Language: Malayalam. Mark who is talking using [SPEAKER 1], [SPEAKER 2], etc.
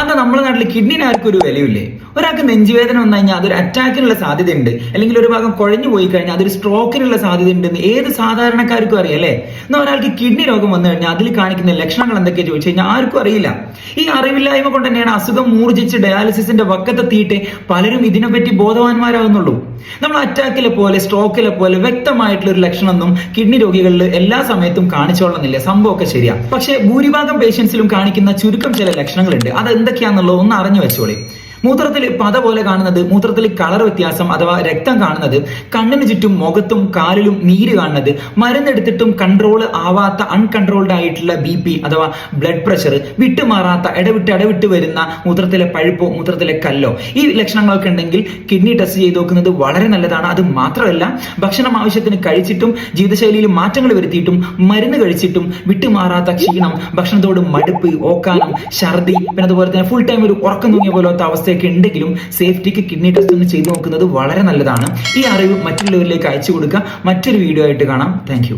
[SPEAKER 1] അന്ന് നമ്മുടെ നാട്ടിൽ കിഡ്നിന് ആർക്കും ഒരു വിലയില്ലേ ഒരാൾക്ക് നെഞ്ചുവേദന വന്നു കഴിഞ്ഞാൽ അതൊരു അറ്റാക്കിനുള്ള സാധ്യതയുണ്ട്. അല്ലെങ്കിൽ ഒരു ഭാഗം കുഴഞ്ഞു പോയി കഴിഞ്ഞാൽ അതൊരു സ്ട്രോക്കിനുള്ള സാധ്യത ഉണ്ടെന്ന് ഏത് സാധാരണക്കാർക്കും അറിയാം അല്ലേ? എന്നാൽ ഒരാൾക്ക് കിഡ്നി രോഗം വന്നു കഴിഞ്ഞാൽ അതിൽ കാണിക്കുന്ന ലക്ഷണങ്ങൾ എന്തൊക്കെ ചോദിച്ചു കഴിഞ്ഞാൽ ആർക്കും അറിയില്ല. ഈ അറിവില്ലായ്മ കൊണ്ട് തന്നെയാണ് അസുഖം മൂർജിച്ച് ഡയാലിസിസിന്റെ വക്കത്തെത്തിയിട്ട് പലരും ഇതിനെപ്പറ്റി ബോധവാന്മാരാകുന്നുള്ളൂ നമ്മൾ അറ്റാക്കിലെ പോലെ സ്ട്രോക്കിലെ പോലെ വ്യക്തമായിട്ടുള്ള ഒരു ലക്ഷണമൊന്നും കിഡ്നി രോഗികളിൽ എല്ലാ സമയത്തും കാണിച്ചോളന്നില്ല സംഭവമൊക്കെ ശരിയാ. പക്ഷേ ഭൂരിഭാഗം പേഷ്യൻസിലും കാണിക്കുന്ന ചുരുക്കം ചില ലക്ഷണങ്ങളുണ്ട്. അത് എന്തൊക്കെയാണെന്നുള്ളത് ഒന്ന് അറിഞ്ഞു വെച്ചോളി. മൂത്രത്തിൽ പത പോലെ കാണുന്നത് മൂത്രത്തിൽ കളർ വ്യത്യാസം അഥവാ രക്തം കാണുന്നത് കണ്ണിന് ചുറ്റും മുഖത്തും കാലിലും നീര് കാണുന്നത് മരുന്നെടുത്തിട്ടും കൺട്രോൾ ആവാത്ത അൺകൺട്രോൾഡ് ആയിട്ടുള്ള ബി പി അഥവാ ബ്ലഡ് പ്രഷർ വിട്ടുമാറാത്ത ഇടവിട്ട് ഇടവിട്ട് വരുന്ന മൂത്രത്തിലെ പഴുപ്പോ മൂത്രത്തിലെ കല്ലോ. ഈ ലക്ഷണങ്ങളൊക്കെ ഉണ്ടെങ്കിൽ കിഡ്നി ടെസ്റ്റ് ചെയ്ത് നോക്കുന്നത് വളരെ നല്ലതാണ്. അത് മാത്രമല്ല ഭക്ഷണം ആവശ്യത്തിന് കഴിച്ചിട്ടും ജീവിതശൈലിയിൽ മാറ്റങ്ങൾ വരുത്തിയിട്ടും മരുന്ന് കഴിച്ചിട്ടും വിട്ടുമാറാത്ത ക്ഷീണം ഭക്ഷണത്തോട് മടുപ്പ് ഓക്കാനം ഛർദി പിന്നെ അതുപോലെ തന്നെ ഫുൾ ടൈം ഒരു ഉറക്കം തൂങ്ങിയ പോലത്തെ അവസ്ഥയൊക്കെ ഉണ്ടെങ്കിലും സേഫ്റ്റിക്ക് കിഡ്നി ടെസ്റ്റ് ഒന്ന് ചെയ്തു നോക്കുന്നത് വളരെ നല്ലതാണ്. ഈ അറിവ് മറ്റുള്ളവരിലേക്ക് അയച്ചു കൊടുക്കുക. മറ്റൊരു വീഡിയോ ആയിട്ട് കാണാം. താങ്ക്